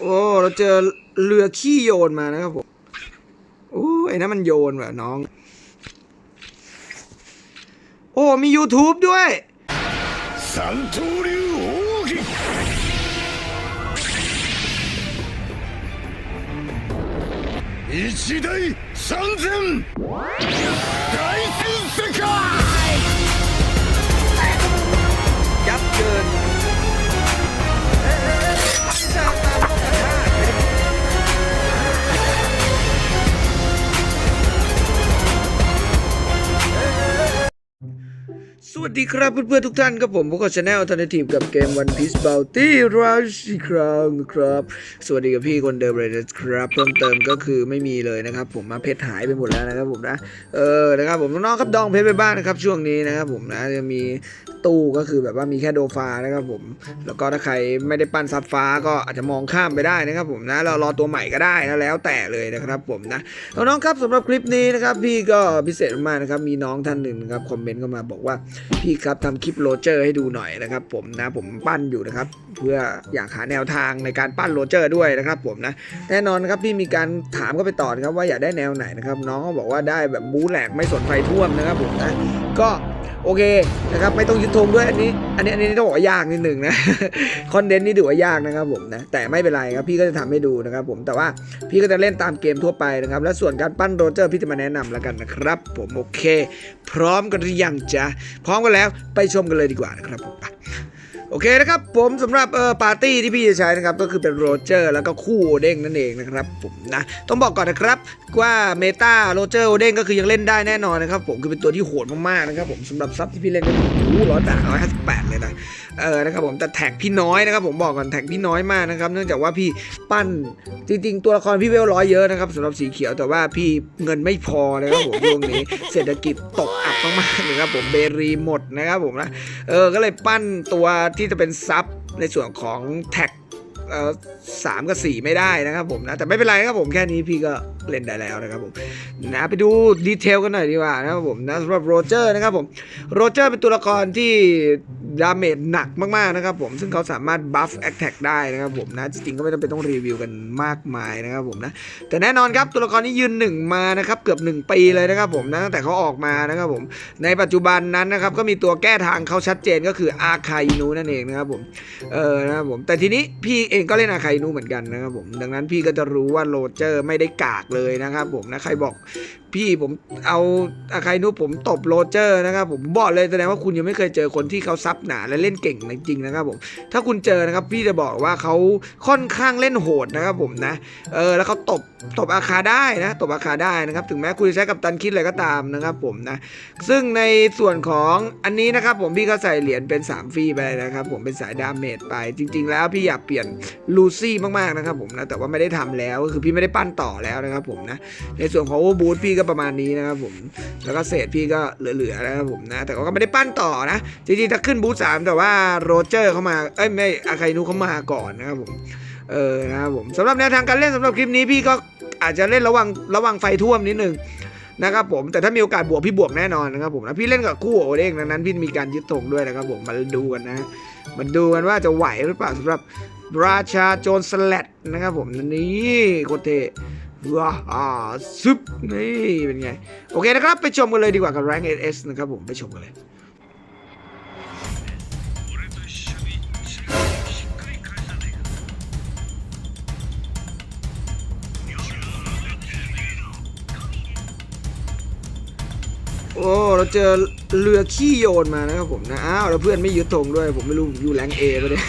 โอ้เราเจอเรือขี้โยนมานะครับผมโอ้ไอ้นั่นมันโยนว่ะน้อง โอ้มี YouTube ด้วย 三刀流奥义一大三千大戦世界 วัสดีครับเพื่อนๆทุกท่านครับผมพวกเราชาแนลทันทีกับเกม One Piece Bounty Rush ครังครับ สวัสดีกับพี่คนเดิมเลยนะครับ เพิ่มเติมก็คือไม่มีเลยนะครับ ผมมาเพชรหายไปหมดแล้วนะครับผมนะเออนะครับผมน้องๆครับดองเพชรไปบ้างนะครับ ช่วงนี้นะครับผมนะจะมีตู้ก็คือแบบว่ามีแค่โดฟานะครับผม แล้วก็ถ้าใครไม่ได้ปั้นซับฟ้าก็อาจจะมองข้ามไปได้นะครับผมนะเรารอตัวใหม่ก็ได้นะแล้วแต่เลยนะครับผมนะน้องๆครับสำหรับคลิปนี้นะครับพี่ก็พิเศษมากนะครับมีน้องท่านหนึ่งนะครับคอมเมนต์เข้ามาบอกว่าพี่ครับทำคลิปโรเจอร์ให้ดูหน่อยนะครับ ผมนะผมปั้นอยู่นะครับ เพื่ออยากหาแนวทางในการปั้นโรเจอร์ด้วยนะครับ ผมนะแน่นอนนครับพี่มีการถามก็ไปต่อนะครับว่าอยากได้แนวไหนนะครับน้องก็บอกว่าได้แบบบูแหลกไม่สนไฟท่วมนะครับผมนะก็ โอเคนะครับไม่ต้องยึดธงด้วยอันนี้ อันนี้อันนี้ต้องบอกว่ายากนิดหนึ่งนะคอนเทนต์นี่ถือว่ายากนะครับผมนะแต่ไม่เป็นไรครับพี่ก็จะทำให้ดูนะครับผมแต่ว่าพี่ก็จะเล่นตามเกมทั่วไปนะครับ และส่วนการปั้นโรเจอร์พี่จะมาแนะนำแล้วกันนะครับ ผมโอเค พร้อมกันหรือยังจ๊ะพร้อมกันแล้วไปชมกันเลยดีกว่านะครับผมไป โอเคนะครับผมสำหรับเออปาร์ตี้ที่พี่จะใช้นะครับก็คือเป็นโรเจอร์แล้วก็คู่โอเด้งนั่นเองนะครับผมนะต้องบอกก่อนนะครับว่าเมตาโรเจอร์โอเด้งก็คือยังเล่นได้แน่นอนนะครับผมคือเป็นตัวที่โหดมากๆนะครับผมสำหรับซับที่พี่เล่นก็คือ ร้อยแปดร้อยห้าสิบแปดเลยนะ เออ นะครับผม แต่แท็กพี่น้อยนะครับ ผมบอกก่อนแท็กพี่น้อยมากนะครับ เนื่องจากว่าพี่ปั้น จริงๆ ตัวละครพี่เวลร้อยเยอะนะครับสำหรับสีเขียว แต่ว่าพี่เงินไม่พอเลยครับผมช่วงนี้ เศรษฐกิจตกอับมากๆเลยครับผม เบรีหมดนะครับผมนะ เออ ก็เลยปั้นตัวที่จะเป็นซับในส่วนของแท็กเออสามกับสี่ไม่ได้นะครับผมนะ แต่ไม่เป็นไรครับผมแค่นี้พี่ก็ เล่นได้แล้วนะครับผมนะไปดูดีเทลกันหน่อยดีกว่านะครับผมนะสำหรับโรเจอร์นะครับผมโรเจอร์เป็นตัวละครที่ดาเมจหนักมากๆนะครับผมซึ่งเขาสามารถบัฟแอคแท็กได้นะครับผมนะจริงๆก็ไม่จำเป็นต้องรีวิวกันมากมายนะครับผมนะแต่แน่นอนครับตัวละครนี้ยืนหนึ่งมานะครับเกือบ 1 ปีเลยนะครับผมนะตั้งแต่เขาออกมานะครับผมในปัจจุบันนั้นนะครับก็มีตัวแก้ทางเขาชัดเจนก็คืออาคาอินูนั่นเองนะครับผมเออนะครับผมแต่ทีนี้พี่เองก็เล่นอาคาอินูเหมือนกันนะครับผมดังนั้นพี่ก็จะรู้ว่าโรเจอร์ไม่ได้กากเลยลยนะครับผมนะใครบอกพี่ผมเอาอาคาอินูผมตบโรเจอร์นะครับผมบอกเลยแสดงว่าคุณยังไม่เคยเจอคนที่เขาซับหนาและเล่นเก่งจริงๆนะครับผมถ้าคุณเจอนะครับพี่จะบอกว่าเขาค่อนข้างเล่นโหดนะครับผมนะเออแล้วเขาตบตบอาคาได้นะตบอาคาได้นะครับถึงแม้คุณจะใช้กับตันคิดอะไรก็ตามนะครับผมนะซึ่งในส่วนของอันนี้นะครับผมพี่ก็ใส่เหรียญเป็น 3 ฟรีไปนะครับผมเป็นสายดาเมจไป จริง ๆ แล้วพี่อยากเปลี่ยนลูซี่มากๆนะครับผมนะแต่ว่าไม่ได้ทำแล้วก็คือพี่ไม่ได้ปั้นต่อแล้วนะครับผมนะในส่วนของโอบูทพี่ก็ประมาณนี้นะครับผมแล้วก็เศษพี่ก็เหลือๆนะครับผมนะ แต่ก็ไม่ได้ปั้นต่อนะจริงๆถ้าขึ้นบูทสามแต่ว่าโรเจอร์เข้ามาเอ้ยไม่อาคานูเข้ามาก่อนนะครับผมเออนะครับผมสำหรับแนวทางการเล่นสำหรับคลิปนี้พี่ก็อาจจะเล่นระวังระวังไฟท่วมนิดนึงนะครับผมแต่ถ้ามีโอกาสบวกพี่บวกแน่นอนนะครับผมนะพี่เล่นกับคู่โอเด้งดังนั้นพี่มีการยึดธงด้วยนะครับผมมาดูกันนะมาดูกันว่าจะไหวหรือเปล่าสำหรับราชาโจรสลัดนะครับผมนี่โคตรเท ว้าอ่าซึบนี่เป็นไง โอเคนะครับ ไปชมกันเลยดีกว่ากับ Rank SS นะครับผมไปชมกันเลยโอ้เราเจอเรือขี้โยนมานะครับผมนะอ้าวแล้วเพื่อนไม่ยึดธงด้วย ผมไม่รู้ผมอยู่แรงเอไปเลย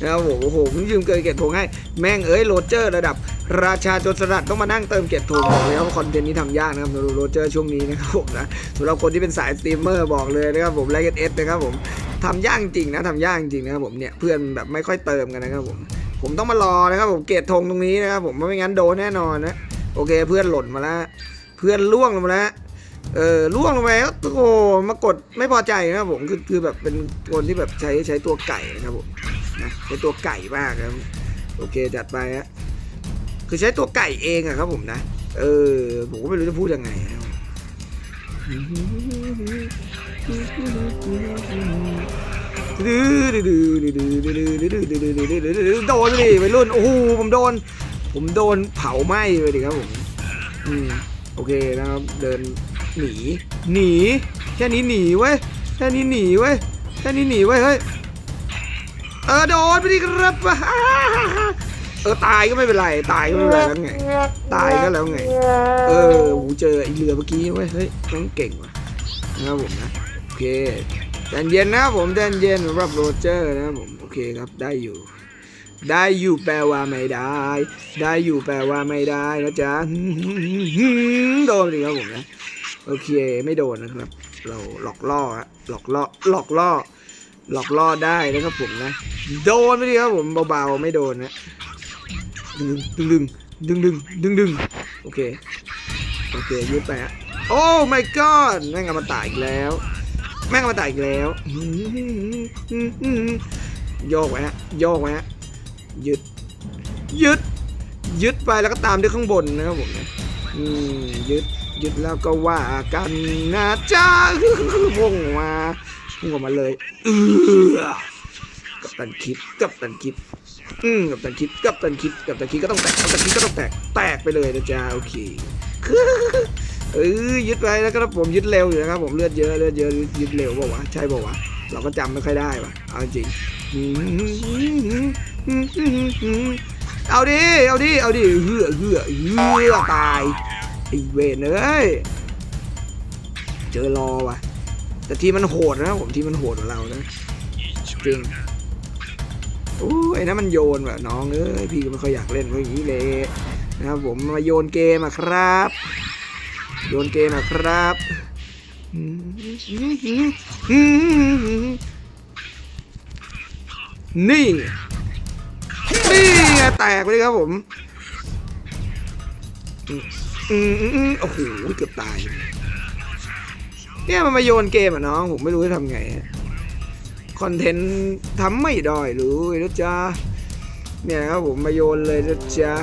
นะครับผมโอ้โหผมยืมเกินเกียรติธงให้แม่งเอ้ยโรเจอร์ระดับ ราชาโจรสลัดต้องมานั่งเติมเกียรติธงบอกเลยว่าคอนเทนต์นี้ทำยากนะครับสำหรับโรเจอร์ช่วงนี้นะครับผมนะสำหรับคนที่เป็นสายสตรีมเมอร์บอกเลยนะครับผมไลค์เอสนะครับผมทำยากจริงนะทำยากจริงนะครับผมเนี่ยเพื่อนแบบไม่ค่อยเติมกันนะครับผมผมต้องมารอนะครับผมเกตธงตรงนี้นะครับผมไม่งั้นโดนแน่นอนนะโอเคเพื่อนหล่นมาแล้ว เพื่อนล่วงลงมาแล้วเออล่วงลงไปแล้วโอ้โหมากดไม่พอใจนะครับผมคือคือแบบเป็นคนที่แบบใช้ใช้ตัวไก่นะครับผมนะใช้ตัวไก่มากครับโอเคจัดไปฮะ คือใช้ตัวไก่เองอะครับผมนะ เออ ผมก็ไม่รู้จะพูดยังไงนะครับโดนดิไปรุ่น โอ้โห ผมโดน ผมโดนเผาไหม้เลยดิครับผม อืม โอเคนะครับ เดินหนี หนี แค่นี้หนีเว้ย แค่นี้หนีเว้ย แค่นี้หนีเว้ย เฮ้ย เออ โดนไปดิครับ เออตายก็ไม่เป็นไร ตายก็ไม่เป็นไรแล้วไง ตายก็แล้วไง เออหูเจอไอเรือเมื่อกี้เว้ยเฮ้ยน้องเก่งว่ะนะครับผมนะโอเคใจเย็นนะผมใจเย็นสำหรับโรเจอร์นะผมโอเคครับได้อยู่ ได้อยู่แปลว่าไม่ได้ ได้อยู่แปลว่าไม่ได้นะจ๊ะโดนดิครับผมนะโอเคไม่โดนนะครับ เราหลอกล่อฮะหลอกล่อหลอกล่อหลอกล่อได้นะครับผมนะ โดนไปดิครับผมเบาๆไม่โดนนะ ดึงดึงดึงดึงดึงดึงโอเคโอเคยืดไปฮะโอ้ my god แม่งมาตายอีกแล้ว แม่งมาตายอีกแล้วโยกไว้ฮะโยกไว้ฮะยึดยึดยึดไปแล้วก็ตามด้วยข้างบนนะครับผมนะอืมยึดยึดแล้วก็ว่ากันนะจ้าพุ่งมาพุ่งออกมาเลยเออกับตันคิดกับตันคิด อืมกับตันคิดกับตันคิดกับตันคิดก็ต้องแตกกับตันคิดก็ต้องแตกแตกไปเลยนะจ๊ะโอเคเออยึดไปแล้วก็ผมยึดเร็วอยู่นะครับผมเลือดเยอะเลือดเยอะยึดเร็วเปล่าใช่เปล่าเราก็จำไม่ค่อยได้ว่ะเอาจริงเอาดิเอาดิเอาดิเหือเหือเหือตายไอเวนเอ้ยเจอรอว่ะ แต่ทีมันโหดนะผมทีมมันโหดกว่าเรานะจริง โอ้ยไอ้นั่นมันโยนว่ะน้องเอ้ยพี่ก็ไม่ค่อยอยากเล่นเพราะอย่างนี้เลยนะครับผมมาโยนเกมอะครับ โยนเกมอะครับนี่นี่ไงแตกไปเลยครับผมอืมอืมอืมโอ้โหเกือบตาย เนี่ยมันมาโยนเกมอะน้อง ผมไม่รู้จะทำไงฮะ คอนเทนต์ทำไม่ได้เลยนะจ๊ะเนี่ยครับผมมาโยนเลยนะจ๊ะ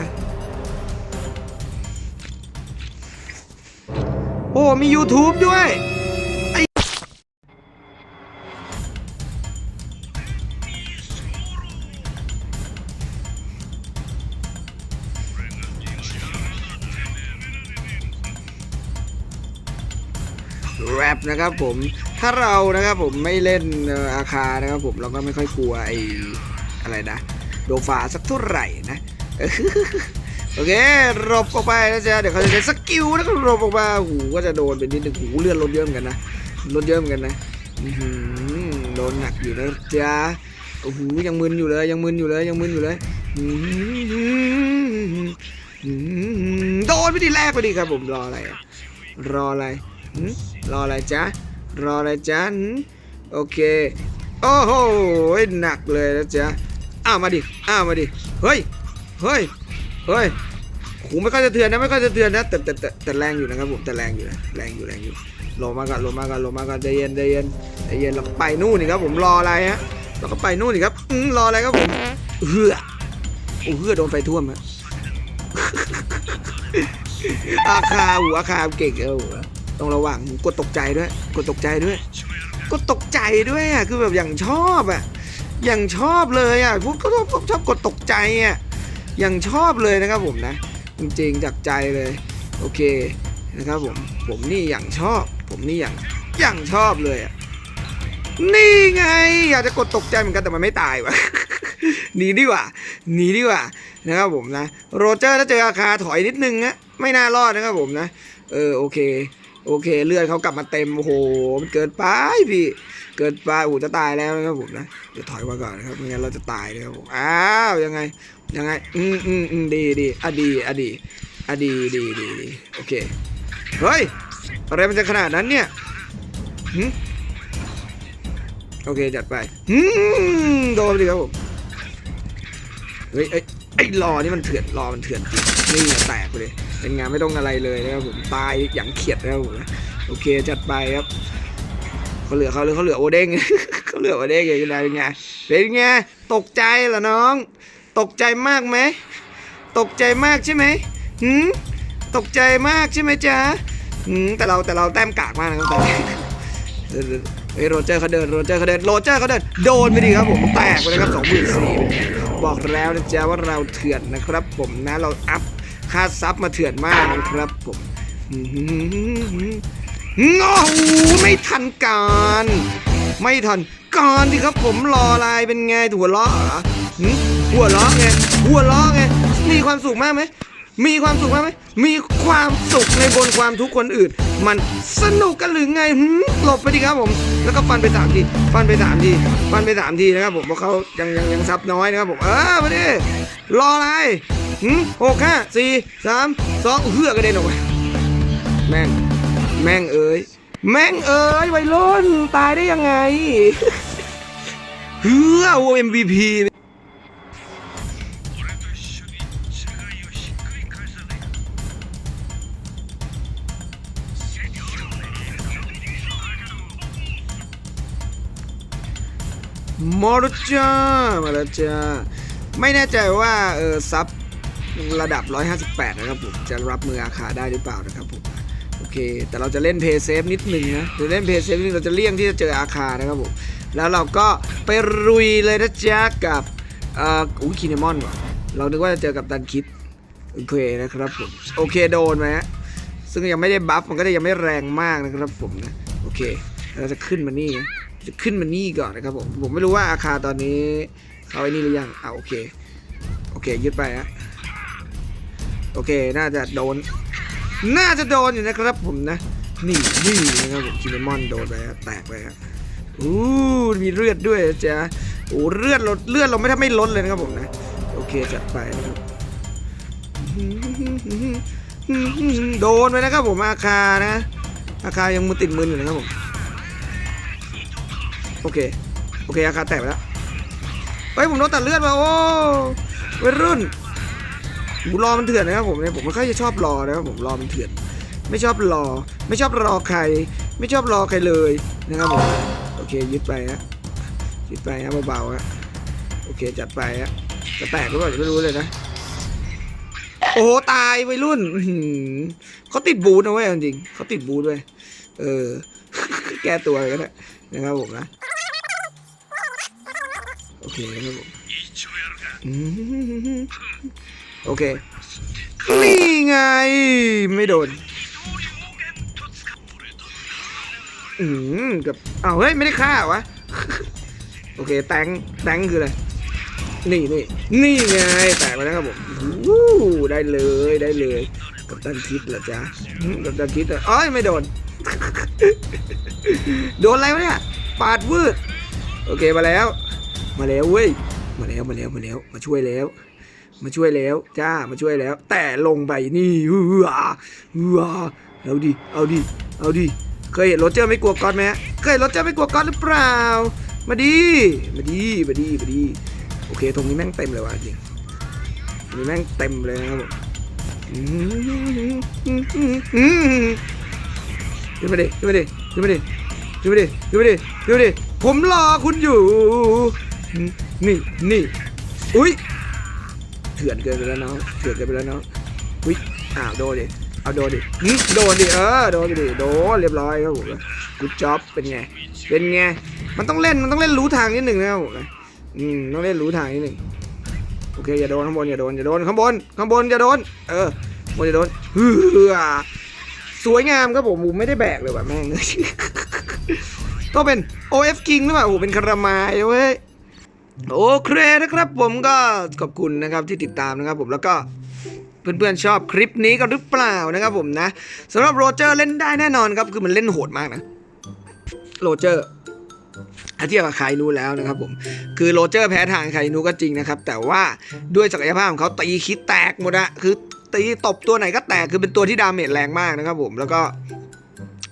โอ้มี YouTube ด้วย นะครับผมถ้าเรานะครับผมไม่เล่นอาคานะครับผมเราก็ไม่ค่อยกลัวไออะไรนะโดฟาสักเท่าไหร่นะโอเคหลบออกไปนะจ๊ะเดี๋ยวเขาจะใช้สกิลแล้วก็หลบออกมาหูก็จะโดนไปนิดนึงหูเลื่อดลดเยอะเหมือนกันนะลดเยอะเหมือนกันนะอื้อหือโดนหนักอยู่นะจ๊ะโอ้โหยังมึนอยู่เลยยังมึนอยู่เลยยังมึนอยู่เลยโดนไปทีแรกไปดิครับผมรออะไรรออะไร รออะไรจ๊ะ รออะไรจ๊ะโอเค โอ้โห หนักเลยนะจ๊ะ อ้าวมาดิ อ้าวมาดิ เฮ้ย เฮ้ย เฮ้ยโหไม่ค่อยจะเทือนนะ ไม่ค่อยจะเทือนนะแต่แต่แต่แต่แรงอยู่นะครับผมแต่แรงอยู่นะ แรงอยู่แรงอยู่ลงมากันลงมากันลงมากันใจเย็นใจเย็นใจเย็นเราไปนู่นนี่ครับผมรออะไรฮะเราก็ไปนู่นนี่ครับอืมรออะไรครับผมเฮือโอ้เฮือโดนไฟท่วมฮะอาคาหูอาคาเก่งเออ ต้องระวังกดตกใจด้วย กดตกใจด้วย กดตกใจด้วยอะคือแบบอย่างชอบอะอย่างชอบเลยอะพวกก็ชอบชอบกดตกใจอะอยังชอบเลยนะครับผมนะ จริงๆจากใจเลย โอเคนะครับผมผมนี่อย่างชอบ ผมนี่อย่างอย่างชอบเลยอะนี่ไง อยากจะกดตกใจเหมือนกันแต่มันไม่ตายวะหนีดีกว่าหนีดีกว่านะครับผมนะ โรเจอร์ถ้าเจออาคาถอยนิดนึงนะไม่น่ารอดนะครับผมนะ เออโอเค โอเค เลือดเขากลับมาเต็มโอ้โหมันเกินไปพี่ เกินไปโอ้จะตายแล้วนะครับผมนะเดี๋ยวถอยมาก่อนนะครับไม่งั้นเราจะตายนะครับผมอ้าวยังไงยังไงอืมอืมอืมดีดีอะดีอะดีอะดีดีดีดีโอเคเฮ้ยอะไรมันจะขนาดนั้นเนี่ยหึโอเคจัดไปหืมโดนดิครับผมเฮ้ยไอ้ยไอ้รอนี่มันเถื่อนรอมันเถื่อนจริงนี่แตกไปเลย เป็นงานไม่ต้องอะไรเลยนะครับผมตายอย่างเขียดนะครับผมนะโอเคจัดไปครับเขาเหลือเขาเหลือเขาเหลือโอเด้งเขาเหลือโอเด้งอย่างไรเป็นไงเป็นไงตกใจเหรอน้อง ตกใจมากไหมตกใจมากใช่ไหมหืมตกใจมากใช่ไหมจ๊ะหืมแต่เราแต่เราแต้มกากมากนะครับแต่เฮ้ยโรเจอร์เขาเดินโรเจอร์เขาเดินโรเจอร์เขาเดินโดนไปดีครับผมแตกไปเลยครับสองหมื่นสี่บอกแล้วนะจ๊ะว่าเราเถื่อนนะครับผมนะเราอัพ ค่าซับมาเถื่อนมากนะครับผมอื้อหืองอูไม่ทันการ ไม่ทันการดิครับผมรออะไรเป็นไงหัวล้อเหรอหัวล้อไงหัวล้อไงมีความสุขมากไหมมีความสุขมากไหมมีความสุขในบนความทุกคนอื่น มันสนุกกันหรือไงหึหลบไปดิครับผม แล้วก็ฟันไปสามทีฟันไปสามทีฟันไปสามทีนะครับผมเพราะเขายังยังยังซับน้อยนะครับผมเออมาดิรออะไร หึหกห้าสี่สามสองเฮือกระเด็นออกไปแม่ง แม่งเอ้ย แม่งเอ้ยวัยรุ่นตายได้ยังไง เฮือโอ MVP มาแล้วจ้ามาแล้วจ้าไม่แน่ใจว่าเออซับ ระดับ 158 นะครับผม จะรับมืออาคาได้หรือเปล่านะครับผม โอเค แต่เราจะเล่นเพย์เซฟนิดหนึ่งนะจะเล่นเพย์เซฟนิดนึงเราจะเลี่ยงที่จะเจออาคานะครับผม แล้วเราก็ไปรุยเลยนะจ๊ะกับเอ่ออุ้ยคินเนมอนว่ะเรานึกว่าจะเจอกับตันคิด โอเคนะครับผม โอเคโดนไหมฮะ ซึ่งยังไม่ได้บัฟมันก็จะยังไม่แรงมากนะครับผมนะ โอเค เราจะขึ้นมานี่นะจะขึ้นมานี่ก่อนนะครับผม ผมไม่รู้ว่าอาคาตอนนี้เขาไอ้นี่หรือยังอ่าโอเค โอเค ยึดไปฮะ โอเค น่าจะโดน น่าจะโดนอยู่นะครับผมนะ นี่นี่นะครับผมคินเมอนโดนไปแตกไปครับอู้มีเลือดด้วยจ๊ะโอ้เลือดเราเลือดเราไม่ถ้าไม่ลดเลยนะครับผมนะ โอเคจัดไปนะครับโดนไปนะครับผมอาคานะ อาคายังมือติดมืออยู่นะครับผม โอเค โอเคอาคาแตกไปแล้ว เฮ้ยผมโดนตัดเลือดมาโอ้วัยรุ่น ผมรอมันเถื่อนนะครับผมเนี่ยผมไม่ค่อยจะชอบรอนะครับผมรอมันเถื่อน ไม่ชอบรอ ไม่ชอบรอใคร ไม่ชอบรอใครเลยนะครับผมโอเคยึดไปฮะยึดไปฮะเบาๆฮะโอเคจัดไปฮะจะแตกหรือเปล่าไม่รู้เลยนะโอ้โหตายวัยรุ่นเขาติดบูทนะเว้ยจริงๆเขาติดบูทเว้ยเออ แก้ตัวกันนะนะครับผมนะโอเคนะครับผมอืม โอเค นี่ไง ไม่โดน อืมกับอ้าวเฮ้ย ไม่ได้ฆ่าวะ โอเค แตงแตงคืออะไร นี่นี่นี่ไง แตกไปแล้วครับผมวู้ได้เลยได้เลย กับตันคิดเหรอจ๊ะอืมกับตันคิดเหรออ้อยไม่โดน โดนอะไรวะเนี่ย ปาดวืด โอเคมาแล้ว มาแล้วเว้ย มาแล้วมาแล้วมาแล้ว มาช่วยแล้ว มาช่วยแล้วจ้ามาช่วยแล้ว แต่ลงไปนี่เอือเอือเอาดิเอาดิเอาดิเคยเห็นรถเจอร์ไม่กลัวก๊อตไหมเคยเห็นรถเจอร์ไม่กลัวก๊อตหรือเปล่า มาดีมาดีมาดีมาดีโอเคตรงนี้แม่งเต็มเลยว่ะจริงตรงนี้แม่งเต็มเลยนะครับผมขึ้นมาดิขึ้นมาดิขึ้นมาดิขึ้นมาดิขึ้นมาดิขึ้นมาดิผมรอคุณอยู่ นี่นี่อุ้ย ถื่อนเกินไปแล้วน้องเถื่อนเกินไปแล้วน้องอุ้ยอ้าวโดนดิเอาโดนดิหึโดนดิเออโดนดิโดนเรียบร้อยครับผมกูจ็อบเป็นไงเป็นไงมันต้องเล่นมันต้องเล่นรู้ทางนิดหนึ่งนะครับผมอืมต้องเล่นรู้ทางนิดหนึ่งโอเคอย่าโดนข้างบนอย่าโดนอย่าโดนข้างบนข้างบนอย่าโดน เออข้างบนอย่าโดนเฮือสวยงามครับผมผมไม่ได้แบกเลยว่ะแม่งต้องเป็น OF King หรือเปล่าโอ้เป็นคารามายเว้ย โอเคนะครับผมก็ขอบคุณนะครับที่ติดตามนะครับผมแล้วก็เพื่อนๆชอบคลิปนี้กันหรือเปล่านะครับผมนะสำหรับโรเจอร์เล่นได้แน่นอนครับคือมันเล่นโหดมากนะโรเจอร์ถ้าเทียบกับใครรู้แล้วนะครับผมคือโรเจอร์แพ้ทางใครรู้ก็จริงนะครับ แต่ว่าด้วยศักยภาพของเขาตีคิดแตกหมดอะคือตีตบตัวไหนก็แตกคือเป็นตัวที่ดาเมจแรงมากนะครับผมแล้วก็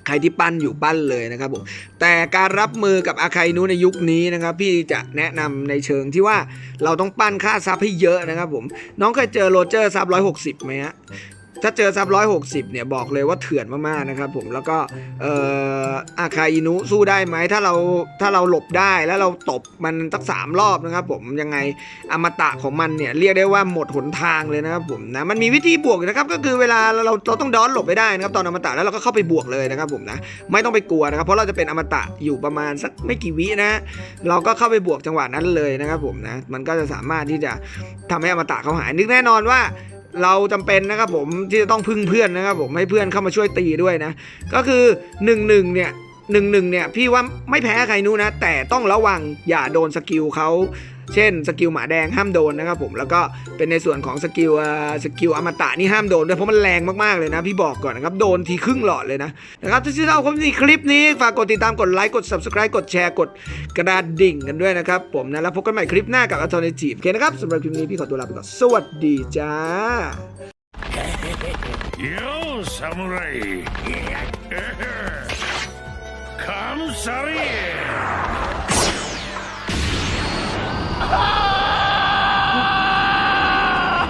ครที่ปั้นอยู่ปั้นเลยนะครับผมแต่การรับมือกับอาคานุในยุคนี้นะครับ พี่จะแนะนำในเชิงที่ว่าเราต้องปั้นค่าซับให้เยอะนะครับผมน้องเคยเจอโรเจอร์ซับร้อยหกสิบไหมฮะ ถ้าเจอซับร้อยหกสิบเนี่ยบอกเลยว่าเถื่อนมากๆนะครับผมแล้วก็เอ่ออาคาอินุสู้ได้ไหมถ้าเราถ้าเราหลบได้แล้วเราตบมันสักสามรอบนะครับผมยังไงอมตะของมันเนี่ยเรียกได้ว่าหมดหนทางเลยนะครับผมนะมันมีวิธีบวกนะครับก็คือเวลาเราเราต้องดอนหลบไปได้นะครับตอนอมตะแล้วเราก็เข้าไปบวกเลยนะครับผมนะไม่ต้องไปกลัวนะครับเพราะเราจะเป็นอมตะอยู่ประมาณสักไม่กี่วินะเราก็เข้าไปบวกจังหวะนั้นเลยนะครับผมนะมันก็จะสามารถที่จะทำให้อมตะเขาหายนึกแน่นอนว่า เราจำเป็นนะครับผมที่จะต้องพึ่งเพื่อนนะครับผมให้เพื่อนเข้ามาช่วยตีด้วยนะ ก็คือ1นึเนี่ยหนึ่งหนึ่งเนี่ยพี่ว่าไม่แพ้ใครนู้นะ แต่ต้องระวังอย่าโดนสกิลเขา เช่นสกิลหมาแดงห้ามโดนนะครับผมแล้วก็เป็นในส่วนของสกิลสกิลอมตะนี่ห้ามโดนด้วยเพราะมันแรงมากๆเลยนะพี่บอกก่อนนะครับโดนทีครึ่งหลอดเลยนะนะครับที่เราผมในคลิปนี้ฝากกดติดตามกดไลค์กด subscribe กดแชร์กดกระดาษดิ่งกันด้วยนะครับผมนะแล้วพบกันใหม่คลิปหน้ากับอัลเทอร์เนทีฟโอเคนะครับสำหรับคลิปนี้พี่ขอตัวลาไปก่อนสวัสดีจ้า You samurai! Come, sorry! 啊